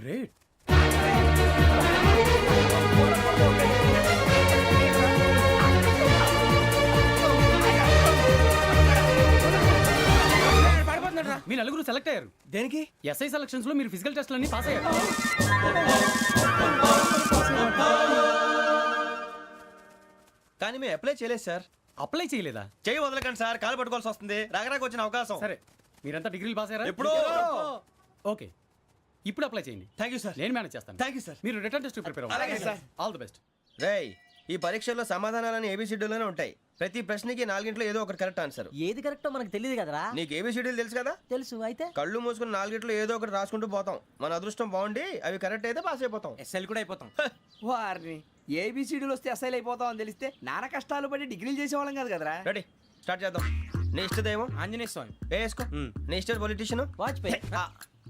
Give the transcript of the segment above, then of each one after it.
Great. మీ నలుగురు select అయ్యారు. దేనికి? ఎస్ఐ సెలక్షన్స్లో మీరు ఫిజికల్ టెస్ట్ అన్ని పాస్ అయ్యారు. కానీ మేము అప్లై చేయలేదు సార్. అప్లై చేయలేదా? చేయి వదలకండి సార్. కాలు పట్టుకోవాల్సి వస్తుంది. రాగరాకు వచ్చిన అవకాశం. సరే. మీరంతా డిగ్రీలు పాస్ అయ్యారా? ఎప్పుడో. ఓకే. ఇప్పుడు అప్లై చేయండి. థ్యాంక్ యూ సార్ నేను మేనేజ్ చేస్తాను. థ్యాంక్ యూ సార్ మీరు రిటర్న్ టెస్ట్ ప్రిపేర్ అలాగే సార్. ఆల్ ది బెస్ట్ రేయ్ ఈ పరీక్షల్లో సమాధానాలని ఏబిసిడ్యూల్లోనే ఉంటాయి. ప్రతి ప్రశ్నకి నాలుగింట్లో ఏదో ఒకటి కరెక్ట్ ఆన్సర్ ఏది కరెక్టో మనకు తెలియదు కదరా? నీకు ఏబిసిడ్యూల్ తెలుసు కదా? తెలుసు అయితే? కళ్ళు మూసుకుని నాలుగింట్లో ఏదో ఒకటి రాసుకుంటూ పోతాం. మన అదృష్టం బాగుండి అవి కరెక్ట్ అయితే పాస్ అయిపోతాం. ఎస్ఎల్ కూడా అయిపోతాం. వారిని ఏబిసిడీలు వస్తే ఎస్ఐలు అయిపోతాం అని తెలిస్తే నాన్న కష్టాలు పడి డిగ్రీలు చేసేవాళ్ళం కాదు కదరా? రెడీ స్టార్ట్ చేద్దాం. నీ ఇష్టదేమో? ఆంజనేయ స్వామి. వేసుకో? నీ ఇష్ట పొలిటీషియన్ వాజ్పేయి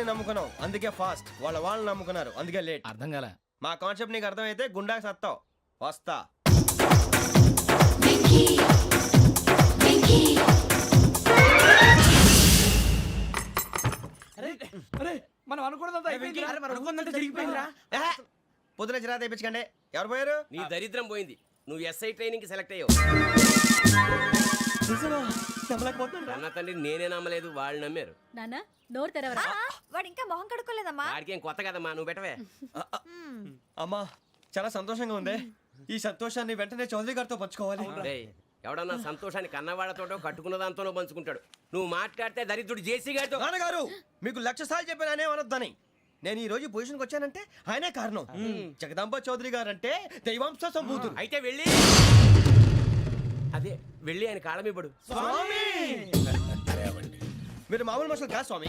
దేవుడిని నమ్ముకున్నాం అందుకే ఫాస్ట్. వాళ్ళ వాళ్ళని నమ్ముకున్నారు. అందుకే లేట్. అర్థం కాలే. మా కాన్సెప్ట్ నీకు అర్థమైతే గుండాకి సత్తావు. వస్తా. అరే మనం అనుకున్నదంతా అయిపోయింది అరే, మనం అనుకున్నదంతా జరిగిపోయిందిరా. ఏహే! పొద్దున చిరా తెప్పించకండి ఎవరు పోయారు? నీ దరిద్రం పోయింది. నువ్వు ఎస్ఐ ట్రైనింగ్కి సెలెక్ట్ అయ్యావు. అన్న తండ్రి నేనే నమ్మలేదు వాళ్ళు నమ్మారు. నాన్న నోరు తెరవరా? వాడు ఇంకా మొహం కడుక్కోలేదమ్మా. వాడికి ఏం కొత్త కదమ్మా నువ్వు పెట్టవే. అమ్మా చాలా సంతోషంగా ఉంది. ఈ సంతోషాన్ని వెంటనే చౌదరి గారితో పంచుకోవాలి. డేయ్, ఎవడన్నా సంతోషాన్ని కన్నవాళ్ళతోటో కట్టుకున్న దాంతోనో పంచుకుంటాడు. నువ్వు మాట్లాడితే దరిద్రుడు జేసీ గారితో నాన్నగారు మీకు లక్ష సార్లు చెప్పాననే అనొద్దని. నేను ఈ రోజు పొజిషన్కి వచ్చానంటే ఆయనే కారణం. జగదాంబ చౌదరి గారు అంటే దైవాంశ సంభూతుడు. అయితే వెళ్ళి అదే వెళ్ళి ఆయన కాళమివ్వడు స్వామి! మీరు మామూలు మనుషులు కాదు స్వామి.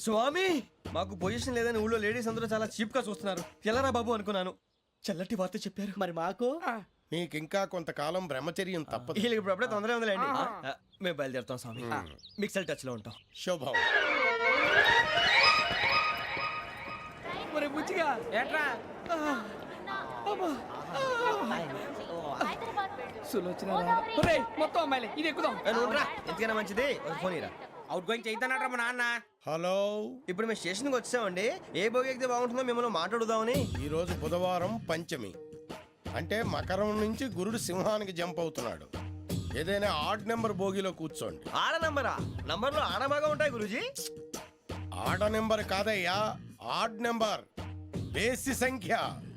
స్వామి మాకు పొజిషన్ లేదని ఊళ్ళో లేడీస్ అందరూ చాలా చీప్గా చూస్తున్నారు. ఎలారా బాబు అనుకున్నాను. చల్లటి వార్త చెప్పారు. మరి మాకు? నీకింకా కొంతకాలం బ్రహ్మచర్యం తప్పదు. వీళ్ళకి ఇప్పుడు అప్పుడే తొందరగా ఉందిలేండి. ఆ, మేము బయలుదేరుతాం స్వామి. మిక్సల్ టచ్లో ఉంటాం. శుభం. మరి బుచ్చిగా ఏట్రా? సులోచన ఒరేయ్, మొత్తం అమ్మాయిలే ఇది ఎక్కుదాం. ఏ. ఎందుకైనా మంచిది? ఒక ఫోన్ ఇరా. అవుట్ గోయింగ్ చేద్దానట్రా మా నాన్న. హలో. ఇప్పుడు మేము స్టేషన్కి వచ్చామండి. ఏ బోగి ఎక్కితే బాగుంటుందో మిమ్మల్ని మాట్లాడుదామని. ఈరోజు బుధవారం పంచమి. అంటే మకరం నుంచి గురుడు సింహానికి జంప్ అవుతున్నాడు. ఏదైనా ఆడ్ నెంబర్ బోగిలో కూర్చోండి. ఆడ నంబరా? నంబర్లో ఆడ బాగా ఉంటాయి గురూజీ. ఆడ నెంబర్ కాదయ్యా ఆడ్ నెంబర్. బేసి సంఖ్య.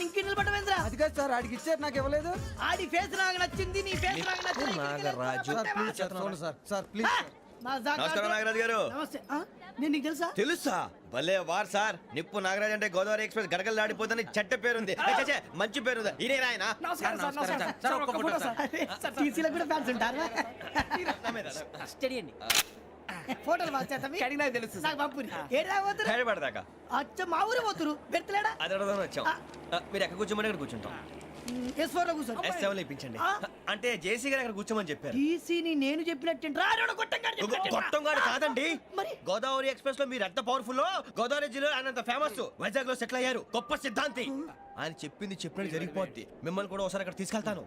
నిలబడమేంద్రా అది కాదు సార్ ఆడికి ఇచ్చారు నాకు ఇవ్వలేదు. ఆడి ఫేస్ నాకు నచ్చింది నీ ఫేస్ నాకు నచ్చింది. నాగరాజు? సార్ సార్ ప్లీజ్ నమస్కారం నాగరాజు గారు. నమస్తే? నేను నీకు తెలుసా? తెలుసా? భలే వార్ సార్. నిప్పు నాగరాజ్ అంటే గోదావరి ఎక్స్ప్రెస్ గడగలు దాడిపోతుంది చెట్ట పేరుంది. మంచి పేరు ఈయన ఆయన? Sir sir. సార్. సార్ టీసీలో కూడా ఫ్యాన్స్ ఉంటారా? ఫోటోలు పాస్ చేస్తాం కడిగి నాకు తెలుసు. నాకు పంపుని. ఏడా పోతురు? హైదరాబాద్ అచ్చ మా ఊరు పోతురు? పెడతలేడా? అది వచ్చాం. ఆ, మీరు ఎక్కడ కూర్చోమని అక్కడ కూర్చుంటాం. ఎస్ ఫోర్లో కూర్చో ఎస్ సెవెన్ ఇప్పించండి. ఆ. అంటే జేసీ గారు అక్కడ కూర్చోమని చెప్పారు. టీసీని నేను చెప్పినట్టు రాడు చెప్పినట్టు. గొట్టం గారు కాదండి. మరి? గోదావరి ఎక్స్ప్రెస్లో మీరు ఎంత పవర్ఫుల్ గోదావరి జిల్లా ఆయన అంత ఫేమస్ వైజాగ్లో సెటిల్ అయ్యారు. గొప్ప సిద్ధాంతి. ఆయన చెప్పింది చెప్పినట్టు జరిగిపోద్ది. మిమ్మల్ని కూడా ఒకసారి అక్కడ తీసుకెళ్తాను.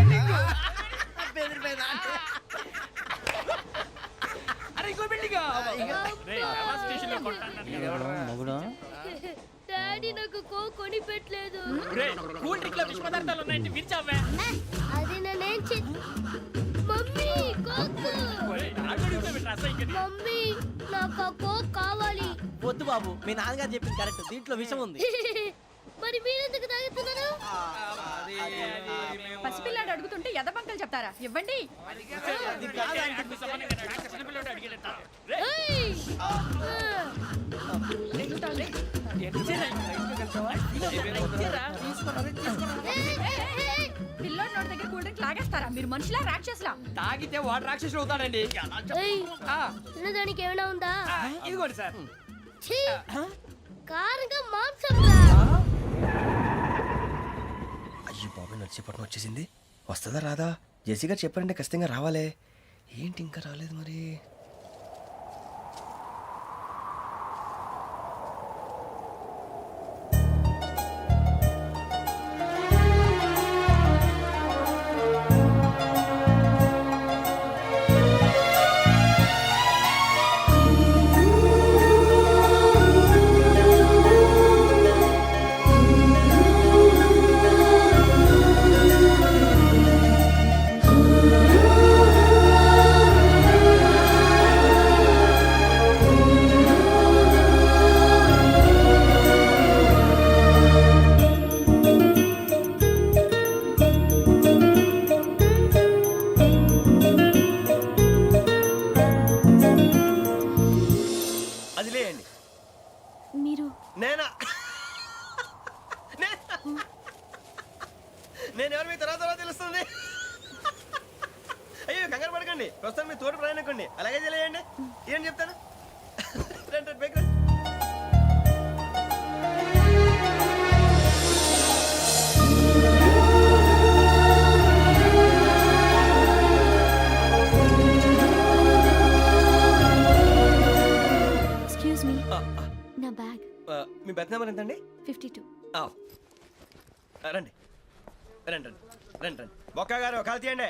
బిల్డింగ్ అరే ఇంకో బిల్డింగ్ మొగుడు? డాడీ నాకు కో కొని పెట్టలేదు కూల్ డ్రింక్లో విష పదార్థాలు ఉన్నాయంటే విరిచావే. అది నేనేం చే మమ్మీ కోక్. మమ్మీ నాకు కోక్ కావాలి. వద్దు బాబు మీ నాన్నగారు చెప్పింది కరెక్ట్. దీంట్లో విషయం ఉంది. మరి మీరెందుకు తాగుతున్నారు? అడుగుతుంటే చెప్తారా ఇవ్వండి. ఏయ్! ఆ! ఏయ్, ఏయ్, ఏయ్! పిల్లోడి నోటి దగ్గర కూల్ డ్రింక్ లాగేస్తారా? మీరు మనుషులా రాక్షసులా? తాగితే వాడు రాక్షసుడు అవుతాడండి. తినడానికి ఏమైనా ఉందా? ఇదిగోండి సార్. ఛీ! కారంగా మాంసం రా! అయ్యో బాబాయ్ నడిచేపట్నం వచ్చేసింది. వస్తుందా రాదా? జెసి గారు చెప్పారంటే ఖచ్చితంగా రావాలే. ఏంటి ఇంకా రాలేదు మరి? తీసుకోండి ప్రస్తుతం మీ తోటి ప్రయాణకండి అలాగే తెలియండి ఏం చెప్తాను రండి. ఎక్స్క్యూజ్ మీ నా బ్యాగ్. మీ బెత్ నెంబర్ ఎంతండి? Fifty two. ఆ, రండి. రండి రండి రండి రండి. బొక్క గారు కాల్ తీయండి.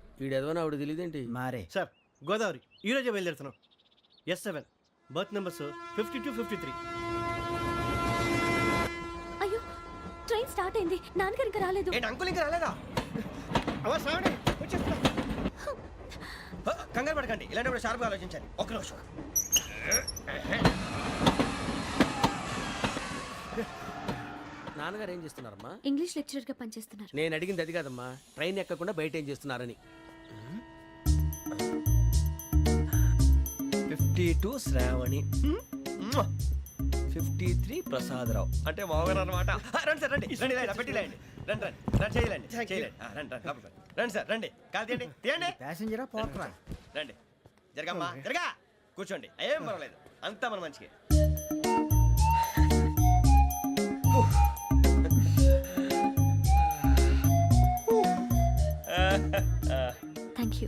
ఈడు ఎదవని ఆవిడ తెలియదేంటి మారే. సార్ గోదావరి ఈ రోజే బయలుదేరుతున్నాం. S seven berth numbers fifty two fifty three. అయ్యో ట్రైన్ స్టార్ట్ అయింది. నాన్నగారు ఇంకా రాలేదు. ఏంటి అంకుల్ ఇంకా రాలేదా? ఆ, కంగారు పడకండి. ఇలాంటప్పుడు షార్ప్గా ఆలోచించాలి ఒక్క నిమిషం. నాన్నగారు ఏం చేస్తున్నారమ్మా? ఇంగ్లీష్ లెక్చరర్గా పనిచేస్తున్నారు. నేను అడిగింది అది కాదమ్మా. ట్రైన్ ఎక్కకుండా బయట ఏం చేస్తున్నారని. Fifty two Sravani. Fifty three Prasadarao. అంటే మామగారు అనమాట రండి సార్ రండి. రండి రండి పెట్టి లేండి రండి రండి. రండి చేయలేండి చేయలేండి రండి రండి లోపలికి రండి. సార్ రండి. కాల్ తీయండి. తీయండి. ప్యాసింజరా పోట్రా రండి జరగమ్మా జరగా. కూర్చోండి. ఏం పర్వాలేదు. అంతా మన మంచికి థ్యాంక్ యూ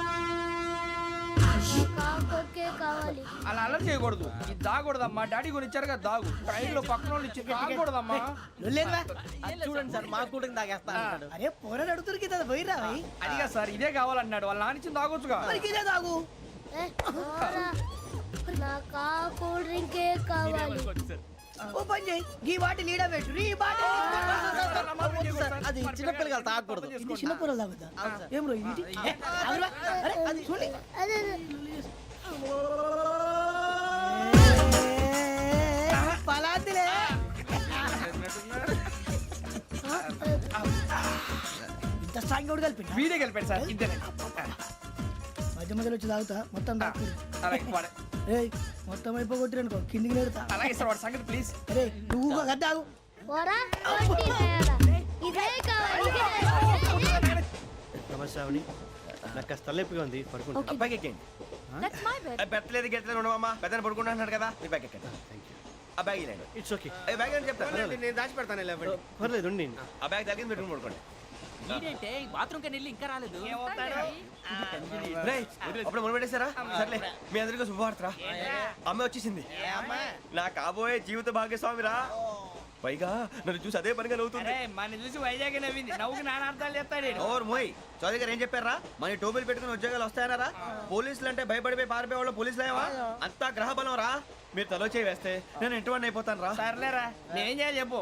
అలా అలర్ చేయకూడదు. ఇది దాగకూడదమ్మా. డాడీ కొని ఇచ్చారు కదా దాగు. ట్రైన్లో పక్కన వాళ్ళు ఇచ్చి దాగకూడదమ్మా చూడండి సార్ మా కూడా తాగేస్తా అన్నాడు అరే పోరాడు అడుగుతారు కదా పోయిరా అదిగా సార్ ఇదే కావాలన్నాడు. వాళ్ళ నాన్న ఇచ్చింది తాగొచ్చుగా. ఇదే తాగు. నాకు కూల్ డ్రింకే కావాలి. ఓ పని చేయి. ఈ బాటి లీడ పెట్టు. ఈ బాటి అది చిన్నపిల్లలు తాగకూడదు. ఇది చిన్న పొరలు తాగుతా. ఏం రో ఇది. అరే అది అదే పలాతిలే ఇంత స్ట్రాంగ్ కూడా కలిపి వీడే కలిపాడు సార్ ఇంతనే? మధ్య మధ్యలో వచ్చి తాగుతా. మొత్తం తాగుతుంది ఏయ్ మొత్తం అయిపోగొట్టిరనుకో కిందికి నేడుతా అలాగే సార్ వాడు సంగతి ప్లీజ్ అరే నువ్వు తాగు. ఇదే కావాలి. నమస్తే నాకు కాస్త తలెప్పిగా ఉంది పడుకుంటా బ్యాగ్ ఎక్కండి పెట్టలేదు గెట్టలేదు ఉండవమ్మా పెద్దని పడుకుంటున్నాడు కదా మీ బ్యాగ్ ఎక్కండి. ఆ బ్యాగ్ ఇలాండి ఇట్స్ ఓకే ఏ బ్యాగ్ అని చెప్తాను నేను దాచి పెడతాను పర్లేదు ఉండి ఆ బ్యాగ్ తగ్గింది పెట్టుకుని పడుకోండి. బాత్రూమ్ కని వెళ్ళి ఇంకా రాలేదు. రేయ్, అప్పుడు మొదలు పెట్టేశారా సర్లే మీ అందరికీ శుభవార్తరా అమ్మ? వచ్చేసింది. నా కాబోయే జీవిత భాగ్యస్వామిరా. పైగా నన్ను చూసి అదే పనిగా నవ్వుతుంది. మన చూసి వైజాగ్ నవ్వింది. నవ్వుకి నాన్న అర్థాలు చెప్తాడు ఓర్ మోయ్. చౌదరి గారు ఏం చెప్పారా? మన టోబీలు పెట్టుకుని ఉద్యోగాలు వస్తాయనరా పోలీసులు అంటే భయపడిపోయి పారిపోయే వాళ్ళు పోలీసులు ఏవా అంతా గ్రహ బలం రా మీరు తలో చేయి వేస్తే నేను ఇంటివాడిని అయిపోతాను రా సర్లేరా నేనేం చేయాలి చెప్పు.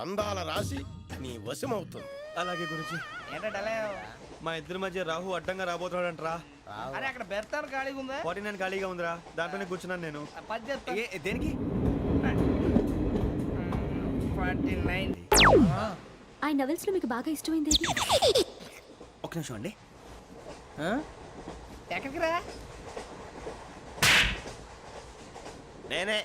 అందాల రాశి నీ వశమవుతుంది. అలాగే గురుజీ. మా ఇద్దరి మధ్య రాహు అడ్డంగా రాబోతున్నాడంట్రా. అరే అక్కడ బెర్తాను ఖాళీగా ఉందా? ఫార్టీ నైన్ ఖాళీగా ఉందిరా. దాంట్లోనే కూర్చున్నాను నేను. పది చెప్తా. ఏ- దేనికి? Forty nine. ఆ నవెల్స్లో మీకు బాగా ఇష్టమైంది ఏది? ఒక నిమిషం అండి. ఎక్కడికి రా? నేనే.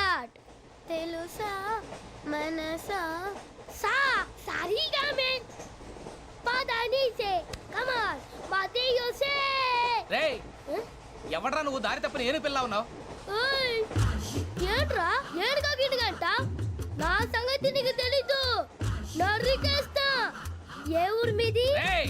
తెలుసా? మనసా? సా సారీగా మెన్. పదని సే కమాన్ మాదేయో సే రేయ్ ఎవడ్రా నువ్వు? దారి తప్పని ఏను పిల్ల ఉన్నావు? ఓయ్ ఏంట్రా? ఏడుగా గిడుగంట నా సంగతి నీకు తెలీదు. నరికేస్తా. ఏ ఊరు మీది? రేయ్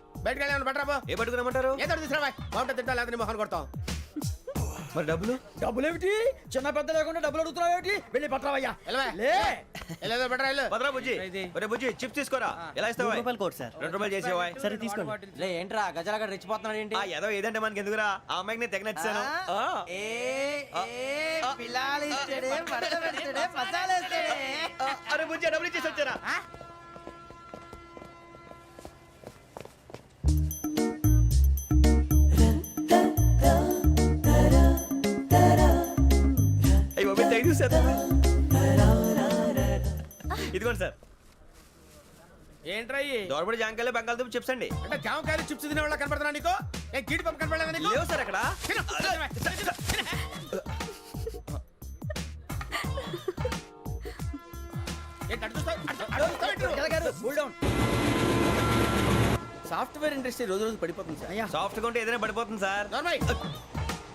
బయటకు వెళ్ళి బట్రా పో. ఏ పట్టుకురమ్మంటారు ఏదో తీసుకురా. బాగుంటుంది తింటా లేదా నీ మొహాన్ని కొడతాం మరి డబ్బులు? డబ్బులు ఏమిటి? చిన్న పెద్ద లేకుండా డబ్బులు అడుగుతున్నావు ఏమిటి? వెళ్ళి పట్టరావయ్యా వెళ్ళవా? లే. వెళ్ళేదో బట్రా వెళ్ళు. భద్రా బుజ్జి. ఒరే బుజ్జి చిప్స్ తీసుకోరా? ఎలా ఇస్తావా రూపాయలు కోట్ సార్. రెండు రూపాయలు చేసేవా సరే తీసుకోండి. లే ఏంట్రా? గజాల గారు రెచ్చిపోతున్నాడు ఏంటి? ఆ ఏదో ఏదంటే మనకి ఎందుకురా? ఆ అమ్మాయికి నేను తెగ నచ్చాను అరే బుజ్జి డబ్బులు ఇచ్చేసి వచ్చారా? Thank you sir. ఇదిగోండి సార్ ఏంట్రా? దోరబడి జాంకాయలు బంగాళదుంప చిప్స్ అండి. అంటే జామకాయలు చిప్స్ తినే వాళ్ళ కనపడుతున్నా నీకు? ఏ గీడి పంపు కనపడలేదా నీకు? లేవు సార్ అక్కడ. సాఫ్ట్వేర్ ఇండస్ట్రీ రోజు రోజు పడిపోతుంది సార్. అయ్యా. సాఫ్ట్గా ఉంటే ఏదైనా పడిపోతుంది సార్.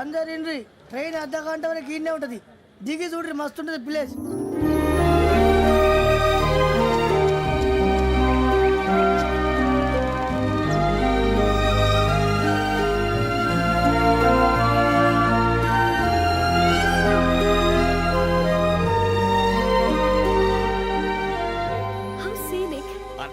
అందరు ఇండ్రి ట్రైన్ అర్ధ గంట వరకు ఇన్నే ఉంటది. దిగి చూడ్రి మస్తు ఉంటది ప్లేస్.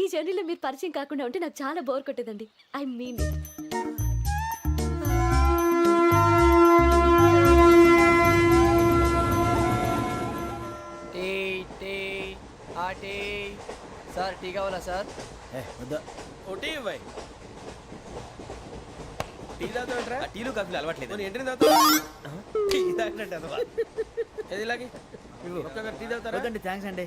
ఈ జర్నీలో మీరు పరిచయం కాకుండా ఉంటే నాకు చాలా bore కొట్టేదండి. I mean it tea tea ఆ టీ. సార్ టీ కావాలా సార్? ఇవ్వాయి టీ ఆ టీలు కాఫీలు అలవాట్లేదు నేను టీ తాగినట్టు అదవా. ఏది ఇలాగే? ఒక్కొక్కరు టీ తాగుతారా? థ్యాంక్స్ అండి.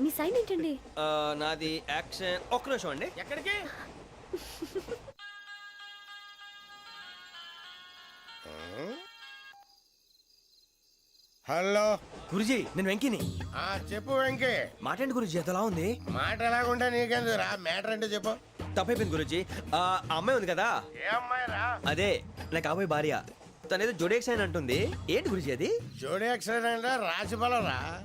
మీ సైన్ ఏంటండి? ఆ, నాది యాక్షన్. ఒక్క నిమిషం అండి. ఎక్కడికి? హలో. గురుజీ నేను వెంకిని. ఆ చెప్పు వెంకీ. మాట్లాడి గురుజీ ఎంతలా ఉంది? మాట ఎలాగుంటే నీకెందుకు రా మ్యాటర్ అంటే చెప్పు. తప్పైపోయింది గురుజీ. ఆ ఆ అమ్మాయి ఉంది కదా? ఏ అమ్మాయి రా? అదే నా కాబోయే భార్య. తనేదో జోడేక్స్ అని అంటుంది. ఏంటి గురుజీ అది? జోడి యాక్సిడెంట్ రాసి రా.